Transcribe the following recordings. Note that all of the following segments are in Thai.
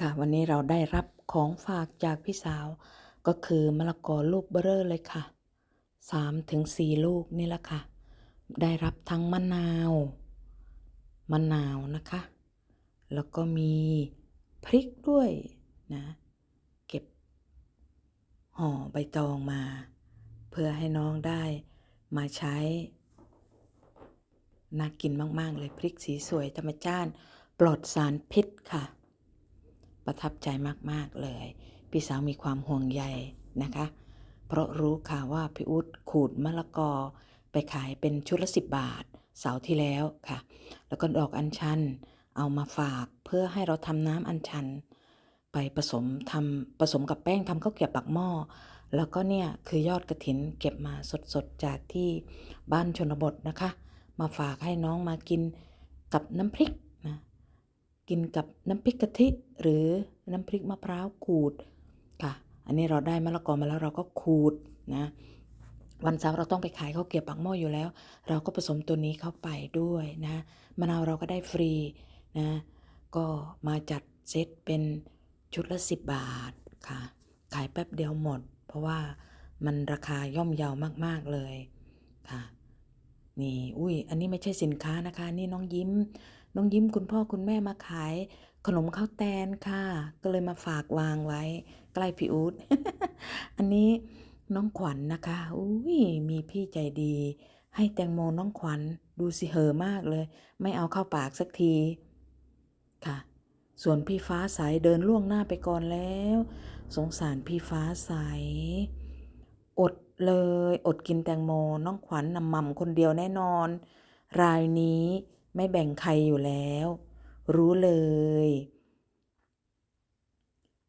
ค่ะวันนี้เราได้รับของฝากจากพี่สาว ก็คือมะละกอลูกเบ้อเร่อเลยค่ะ3ถึง4ลูกนี่แหละค่ะ ได้รับทั้งมะนาว มะนาวนะคะ แล้วก็มีพริกด้วยนะ เก็บห่อใบตองมา เพื่อให้น้องได้มาใช้ น่ากินมาก ๆ เลยพริกสีสวยธรรมชาติปลอดสารพิษค่ะ ประทับใจมากๆเลย พี่สาวมีความห่วงใยนะคะ เพราะรู้ค่ะว่าพี่อุ๊ดขูดมะละกอ ไปขายเป็นชุดละ10บบาท เสาร์ที่แล้วค่ะ แล้วก็ดอกอัญชันเอามาฝากเพื่อให้เราทำน้ำอัญชัน ไปผสมทำผสมกับแป้งทำข้าวเกรียวปากหม้อแล้วก็เนี่ยคือยอดกระถินเก็บมาสดๆจากที่บ้านชนบทนะคะ มาฝากให้น้องมากินกับน้ำพริก กินกับน้ำพริกกะทิหรือน้ำพริกมะพร้าวขูดค่ะ อันนี้เราได้มะละกอมาแล้วเราก็ขูดนะวันเสาร์เราต้องไปขายข้าวเกรี๊ยวปากหม้ออยู่แล้ว เราก็ผสมตัวนี้เข้าไปด้วยนะมะนาวเราก็ได้ฟรีนะก็มาจัดเซตเป็นชุดละ 10 บาทค่ะ ขายแป๊บเดียวหมด เพราะว่ามันราคาย่อมเยาวมาก ๆ เลยค่ะ นี่อุ้ยอันนี้ไม่ใช่สินค้านะคะ นี่น้องยิ้ม น้องยิ้มคุณพ่อคุณแม่มาขาย ขนมข้าวแตนค่ะ ก็เลยมาฝากวางไว้ ใกล้พี่อู๊ดอันนี้น้องขวัญนนะคะอุ้ยมีพี่ใจดี ให้แตงโมน้องขวัญดูสิเหอะมากเลย ไม่เอาเข้าปากสักทีค่ะ ส่วนพี่ฟ้าใสเดินล่วงหน้าไปก่อนแล้ว สงสารพี่ฟ้าใส อดเลย อดกินแตงโมน้องขวัญนำหม่ำคนเดียวแน่นอน รายนี้ไม่แบ่งใครอยู่แล้ว รู้เลย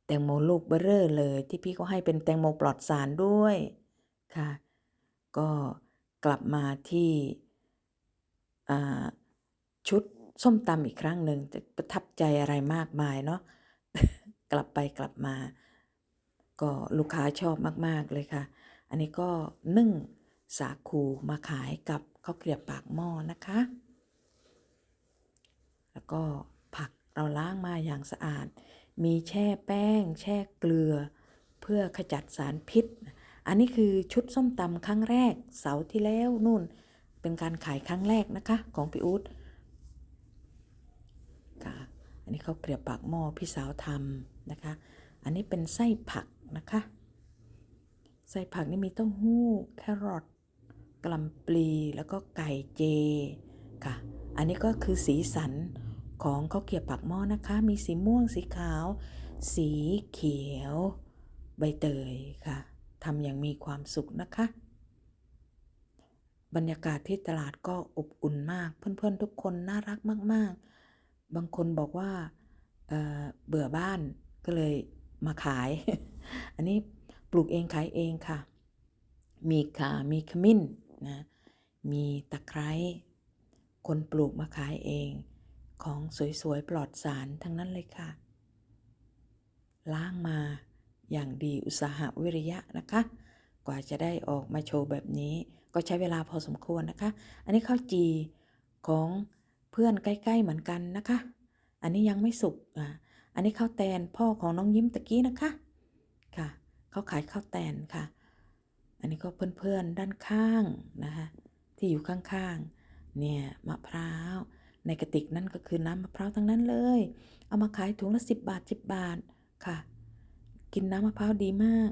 แตงโมลูกเบ้อเร่อเลย ที่พี่เขาให้เป็นแตงโมปลอดสารด้วยค่ะ ก็กลับมาที่ชุดส้มตำอีกครั้งหนึ่งจะประทับใจอะไรมากมายเนาะกลับไปกลับมา ก็ลูกค้าชอบมาก ๆ เลยค่ะ อันนี้ก็นึ่งสาคูมาขายกับข้าวเกรี๊ยวปากหม้อนะคะ แล้วก็ผักเราล้างมาอย่างสะอาด มีแช่แป้ง แช่เกลือ เพื่อขจัดสารพิษ อันนี้คือชุดส้มตำครั้งแรกเสาร์ที่แล้วนู่น เป็นการขายครั้งแรกนะคะของพี่อุ๊ดค่ะอันนี้เขาเกรียบปากหม้อพี่สาวทำนะคะ อันนี้เป็นไส้ผักนะคะ ส้ผักนี่มีเต้าหู้ แครอทกล่ำปลีแล้วก็ไก่เจค่ะ อันนี้ก็คือสีสันของข้าวเกี๊ยวปากหม้อนะคะ มีสีม่วงสีขาว สีเขียว ใบเตยค่ะทำอย่างมีความสุขนะคะ บรรยากาศที่ตลาดก็อบอุ่นมาก เพื่อนๆทุกคนน่ารักมาก ๆ บางคนบอกว่าเเบื่อบ้านก็เลยมาขาย อันนี้ ลูกเองขายเองค่ะ มีข่ามีขมิ้นนะ มีตะไคร้ คนปลูกมาขายเอง ของสวยๆ ปลอดสารทั้งนั้นเลยค่ะ ล้างมาอย่างดีอุตสาหะวิริยะนะคะ กว่าจะได้ออกมาโชว์แบบนี้ ก็ใช้เวลาพอสมควรนะคะ อันนี้ข้าวจีของเพื่อนใกล้ๆเหมือนกันนะคะ อันนี้ยังไม่สุกอ่าอันนี้ข้าวแตนพ่อของน้องยิ้มตะกี้นะคะ ค่ะ เขาขายข้าวแตนค่ะ อันนี้ก็เพื่อนๆด้านข้างนะคะที่อยู่ข้างๆ เนี่ยมะพร้าว ในกระติกนั่นก็คือน้ำมะพร้าวทั้งนั้นเลย เอามาขายถุงละ 10 บาท 10 บาทค่ะ กินน้ำมะพร้าวดีมาก